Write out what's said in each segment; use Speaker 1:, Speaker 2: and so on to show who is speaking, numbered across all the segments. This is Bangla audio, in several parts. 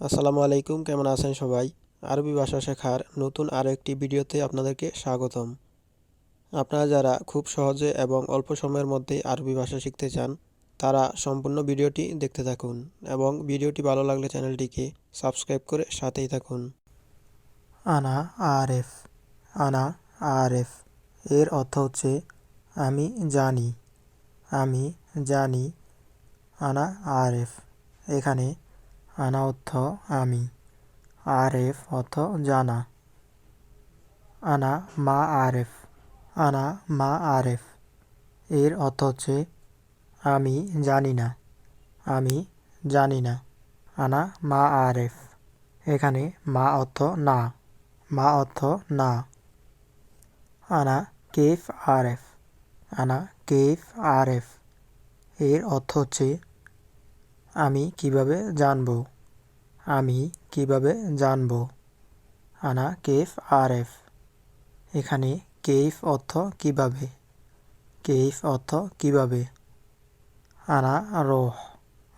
Speaker 1: আসসালামু আলাইকুম, কেমন আছেন সবাই? আরবি ভাষা শেখার নতুন আরও একটি ভিডিওতে আপনাদেরকে স্বাগতম। আপনারা যারা খুব সহজে এবং অল্প সময়ের মধ্যে আরবি ভাষা শিখতে চান, তারা সম্পূর্ণ ভিডিওটি দেখতে থাকুন এবং ভিডিওটি ভালো লাগলে চ্যানেলটিকে সাবস্ক্রাইব করে সাথেই থাকুন। আনা আরেফ আনা আরেফ, এর অর্থ হচ্ছে, আমি জানি আমি জানি, আনা আরেফ। এখানে আনা অর্থ আমি। আরেফ অর্থ জানা। আনা মা আরেফ। আনা মা আরেফ। এর অর্থ হচ্ছে, আমি জানি না। আমি জানি না। আনা মা আরেফ। এখানে মা অর্থ না। মা অর্থ না। আনা কেফ আরেফ। আনা কেফ আরেফ। এর অর্থ হচ্ছে আমি কীভাবে জানব? আমি কীভাবে জানব? আনা কেফ আরেফ। এখানে কেফ অর্থ কীভাবে? কেফ অর্থ কীভাবে? আনা রহ।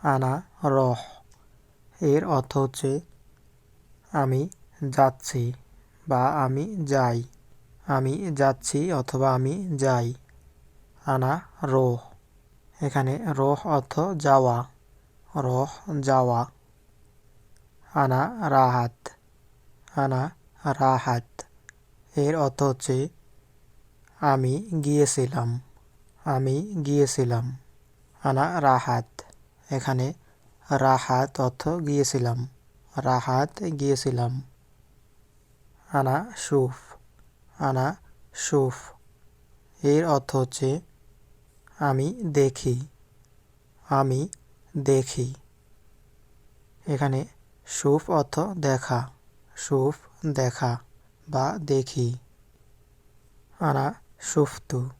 Speaker 1: আনা রহ। এর অর্থ হচ্ছে, আমি যাচ্ছি বা আমি যাই। আমি যাচ্ছি অথবা আমি যাই। আনা রোহ। এখানে রোহ অর্থ যাওয়া। রহ যাওয়া। আনা রাহাত। আনা রাহাত। এর অর্থ হচ্ছে, আমি গিয়েছিলাম। আমি গিয়েছিলাম। আনা রাহাত। এখানে রাহাত অর্থ গিয়েছিলাম। রাহাত গিয়েছিলাম। আনা সুফ। আনা সুফ। এর অর্থ হচ্ছে, আমি দেখি। আমি দেখি। এখানে সুফ অর্থ দেখা সুফ দেখা বা দেখি। আনা সুফতু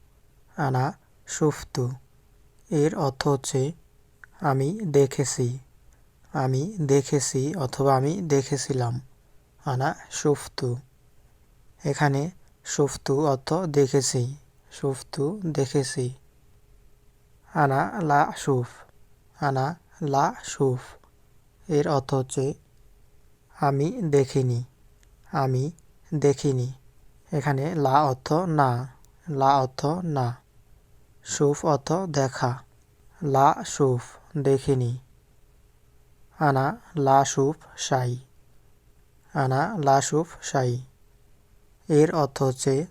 Speaker 1: আনা সুফতু। এর অর্থ হচ্ছে, আমি দেখেছি আমি দেখেছি অথবা আমি দেখেছিলাম। আনা সুফতু। এখানে সুফতু অর্থ দেখেছি, সুফতু দেখেছি। আনা লা সুফ। আনা লা সুফ। এর অর্থ হচ্ছে, আমি দেখিনি আমি দেখিনি। এখানে লা অর্থ না, লা অর্থ না। সুফ অর্থ দেখা, লা সুফ দেখিনি। আনা লা সুফ সাই, আনা লা সুফ সাই। এর অর্থ হচ্ছে,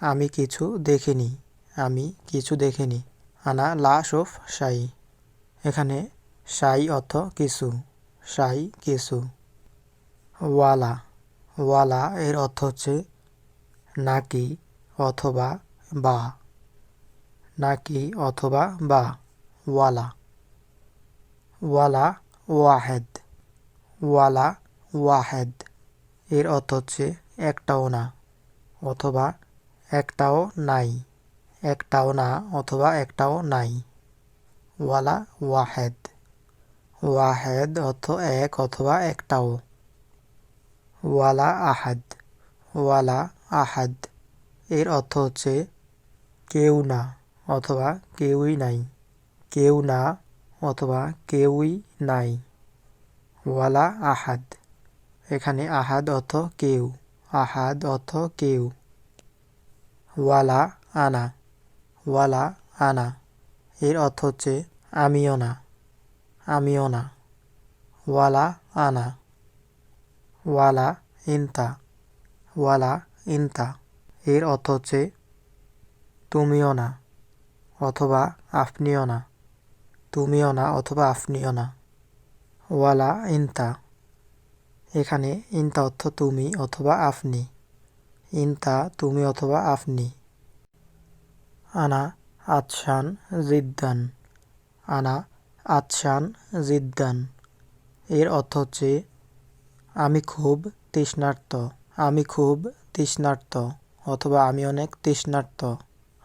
Speaker 1: আমি কিছু দেখিনি, আমি কিছু দেখিনি। আনা লা সুফ সাই। এখানে সাই অর্থ কিছু, সাই কিছু। ওয়ালা ওয়ালা এর অর্থ হচ্ছে নাকি অথবা বা। নাকি অথবা বা, ওয়ালা। ওয়ালা ওয়াহেদ ওয়ালা ওয়াহেদ এর অর্থ হচ্ছে একটাও না অথবা একটাও নাই, একটাও না অথবা একটাও নাই। ওয়ালা ওয়াহেদ। ওয়াহেদ অর্থ এক অথবা একটাও। ওয়ালা আহাদ। ওয়ালা আহাদ। এর অর্থ হচ্ছে কেউ না অথবা কেউই নাই। কেউ না অথবা কেউই নাই। ওয়ালা আহাদ। এখানে আহাদ অর্থ কেউ। আহাদ অর্থ কেউ। ওয়ালা আনা। ওয়ালা আনা। এর অর্থ হচ্ছে, আমিও না আমিও না, ওয়ালা আনা, ওয়ালা ইনতা ওয়ালা ইনতা। এর অর্থ হচ্ছে, তুমিও না, অথবা আপনিও না, তুমিও না, অথবা আপনিও না, ওয়ালা ইনতা। এখানে ইনতা অর্থ তুমি অথবা আপনি, ইনতা তুমি অথবা আপনি। আনা আচ্ছান জিদ্দান। আনা, আচ্ছান জিদ্দান। এর অর্থ হচ্ছে, আমি খুব তৃষ্ণার্ত, আমি খুব তৃষ্ণার্ত, অথবা আমি অনেক তৃষ্ণার্ত।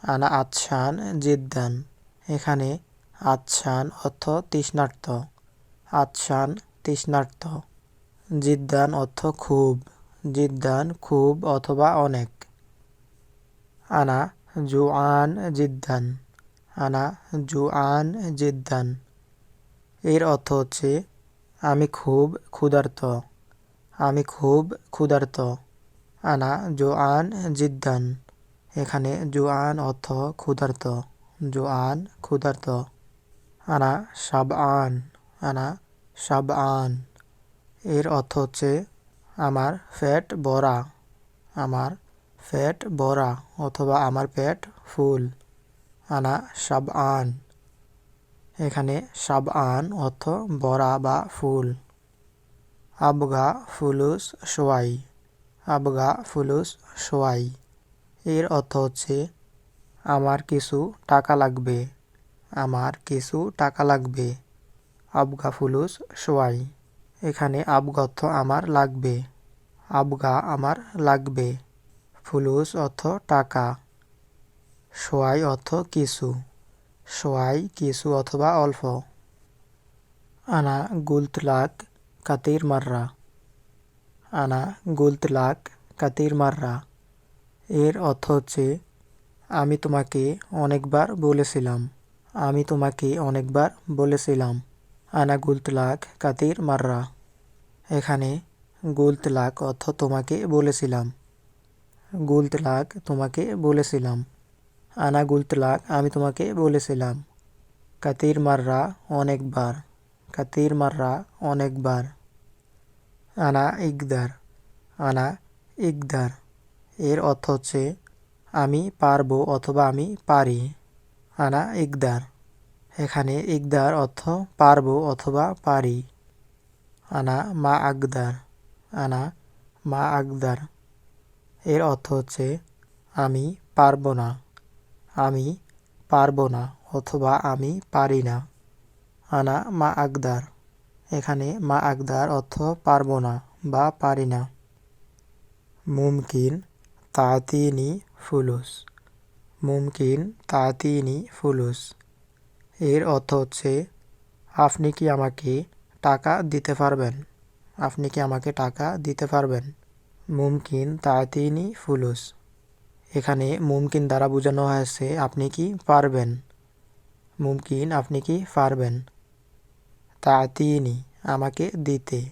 Speaker 1: আনা, আচ্ছান জিদ্দান। এখানে আচ্ছান অর্থ তৃষ্ণার্ত, আচ্ছান তৃষ্ণার্ত। জিদ্দান অর্থ খুব, জিদ্দান খুব অথবা অনেক। আনা জুআন জিদ্দান। আনা, জুআন জিদ্দান। এর অর্থ হচ্ছে, আমি খুব ক্ষুধার্ত। আমি খুব ক্ষুধার্ত। আনা জোয়ান জিদ্দান। এখানে জোয়ান অর্থ ক্ষুধার্ত। জোয়ান ক্ষুধার্ত। আনা সাবআন আনা সাবআন এর অর্থ হচ্ছে, আমার ফ্যাট ভরা। আমার পেট ভরা অথবা আমার পেট ফুল। আনা সাবআন। এখানে সাবআন অর্থ ভরা বা ফুল। আবগা ফুলুস সোয়াই। আবগা ফুলুস সোয়াই। এর অর্থ হচ্ছে, আমার কিছু টাকা লাগবে। আমার কিছু টাকা লাগবে। আবগা ফুলুস সোয়াই। এখানে আবগা অর্থ আমার লাগবে। আবগা আমার লাগবে। ফুলুস অর্থ টাকা, সোয়াই অর্থ কিছু, সোয়াই কিছু অথবা অল্প। আনা গুলতলাক কাতির মাররা, আনা গুলতলাক কাতির মাররা। এর অর্থ হচ্ছে, আমি তোমাকে অনেকবার বলেছিলাম, আমি তোমাকে অনেকবার বলেছিলাম, আনা গুলতলাক কাতির মাররা। এখানে গুলতলাক অর্থ তোমাকে বলেছিলাম। গুলতলাক তোমাকে বলেছিলাম। আনা গুলতলাক আমি তোমাকে বলেছিলাম। কাতির মাররা অনেকবার, কাতির মাররা অনেকবার। আনা ইকদার আনা ইকদার। এর অর্থ হচ্ছে, আমি পারব অথবা আমি পারি। আনা ইকদার। এখানে ইকদার অর্থ পারব অথবা পারি। আনা মা আকদার। আনা মা আগদার এর অর্থ হচ্ছে, আমি পারব না। আমি পারব না অথবা আমি পারি না। আনা মা আকদার। এখানে মা আগদার অর্থ পারব না বা পারি না। মুমকিন তাতিনি ফুলুস। মুমকিন তাতিনি ফুলুস। এর অর্থ হচ্ছে, আপনি কি আমাকে টাকা দিতে পারবেন? আপনি কি আমাকে টাকা দিতে পারবেন? মুমকিন তাতিনি ফুলুস। এখানে মুমকিন দ্বারা বোঝানো হয়েছে, আপনি কি পারবেন? মুমকিন, আপনি কি পারবেন? তাতিনি আমাকে দিতে।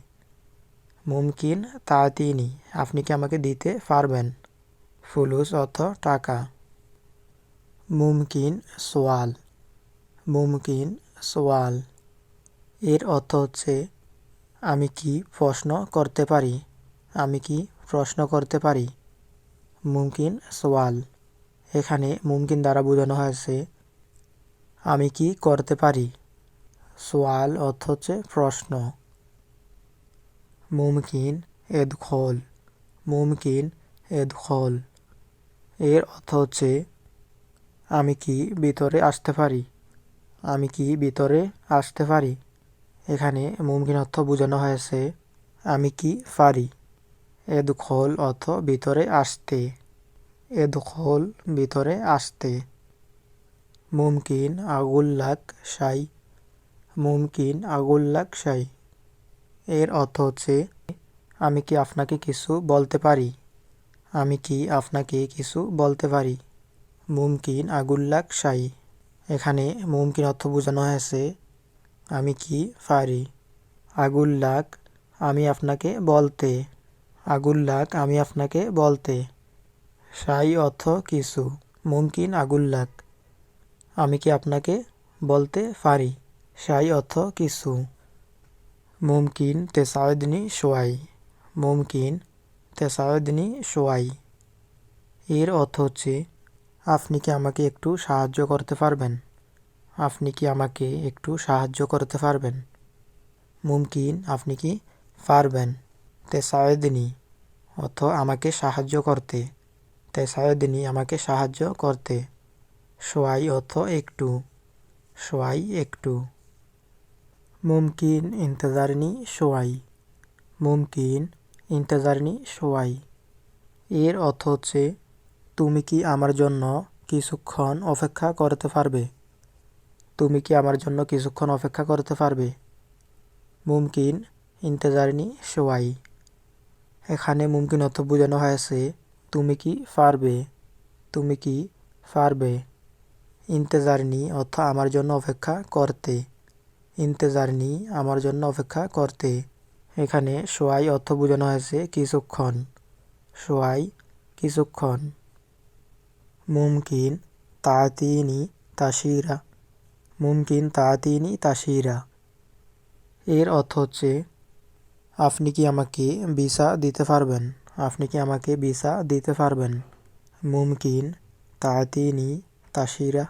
Speaker 1: মুমকিন, তাতিনি, আপনি কি আমাকে দিতে পারবেন? ফুলুস, অর্থ টাকা। মুমকিন, সোয়াল। মুমকিন, সোয়াল। এর অর্থ হচ্ছে, আমি কি প্রশ্ন করতে পারি? আমি কি প্রশ্ন করতে পারি? মুমকিন সোয়াল এখানে মুমকিন দ্বারা বোঝানো হয়েছে, আমি কি করতে পারি? সোয়াল অর্থ হচ্ছে প্রশ্ন। মুমকিন এদখল। মুমকিন এদখল। এর অর্থ হচ্ছে, আমি কি ভিতরে আসতে পারি? আমি কি ভিতরে আসতে পারি? এখানে মুমকিন অর্থ বোঝানো হয়েছে, আমি কি পারি? এদখল অর্থ ভিতরে আসতে। এদখল ভিতরে আসতে। মুমকিন আগুল্লাক সাই। মুমকিন আগুল্লাক সাই। এর অর্থ হচ্ছে, আমি কি আপনাকে কিছু বলতে পারি? আমি কি আপনাকে কিছু বলতে পারি? মুমকিন আগুল্লাক সাই। এখানে মুমকিন অর্থ বোঝানো হয়েছে, আমি কি পারি? আগুল্লাক আমি আপনাকে বলতে। আগুল্লাক আমি আপনাকে বলতে। সাই অর্থ কিছু, মুমকিন আগুল্লাক আমি কি আপনাকে বলতে পারি? সাই অর্থ কিছু। মুমকিন তেসায়দিনী সোয়াই। মুমকিন তেসায়দিনী সোয়াই। এর অর্থ হচ্ছে, আপনি কি আমাকে একটু সাহায্য করতে পারবেন? আপনি কি আমাকে একটু সাহায্য করতে পারবেন? মুমকিন, আপনি কি পারবেন? তেসায়দিনী। অর্থ আমাকে সাহায্য করতে। তাই তেসায়দিনী আমাকে সাহায্য করতে। সোয়াই অর্থ একটু। সোয়াই একটু। মুমকিন ইন্তজারনি সোয়াই। মুমকিন ইন্তজারনি সোয়াই। এর অর্থ হচ্ছে, তুমি কি আমার জন্য কিছুক্ষণ অপেক্ষা করতে পারবে? তুমি কি আমার জন্য কিছুক্ষণ অপেক্ষা করতে পারবে? মুমকিন ইন্তজারনি সোয়াই। এখানে মুমকিন অর্থ বোঝানো হয়েছে, তুমি কি পারবে? তুমি কি পারবে? ইন্তজারনি অর্থ, আমার জন্য অপেক্ষা করতে। ইন্তেজারনি, আমার জন্য অপেক্ষা করতে। এখানে সোয়াই অর্থ বোঝানো হয়েছে, কিছুক্ষণ। সোয়াই, কিছুক্ষণ। মুমকিন, তাতিনি তাসিরা মুমকিন, তাতিনি তাসিরা এর অর্থ হচ্ছে আপনি কি আমাকে ভিসা দিতে পারবেন? আপনি কি আমাকে ভিসা দিতে পারবেন? মুমকিন, তাতিনি, তাসিরা,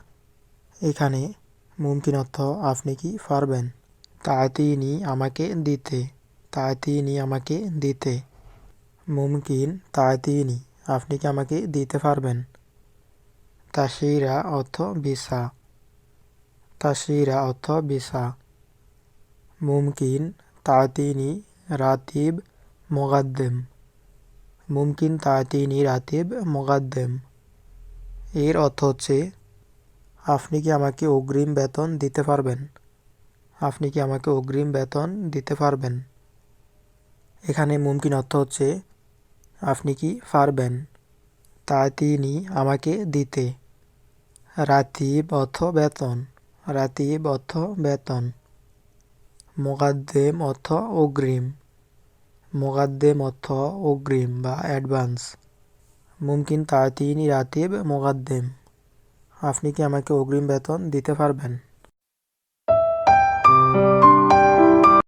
Speaker 1: এখানে মুমকিন অর্থ আপনি কি পারবেন? তাতিনি আমাকে দিতে, তাতিনি আমাকে দিতে। মুমকিন, তাতিনি, আপনি কি আমাকে দিতে পারবেন? তাসিরা অর্থ ভিসা। তাসিরা অর্থ ভিসা। মুমকিন, তাতিনি রাতিব মোগাদ্দেম। মুমকিন তাতিনি রাতিব মোগাদ্দেম। এর অর্থ হচ্ছে, আপনি কি আমাকে অগ্রিম বেতন দিতে পারবেন? আপনি কি আমাকে অগ্রিম বেতন দিতে পারবেন? এখানে মুমকিন অর্থ হচ্ছে, আপনি কি পারবেন? তা তিনি আমাকে দিতে। রাতিব অর্থ বেতন। রাতিব অর্থ বেতন। মোগাদ্দেম অর্থ অগ্রিম। মোগাদ্দেম অর্থ অগ্রিম বা অ্যাডভান্স। মুমকিন তাতিনি রাতিব মোগাদ্দেম আপনি কি আমাকে অগ্রিম বেতন দিতে পারবেন?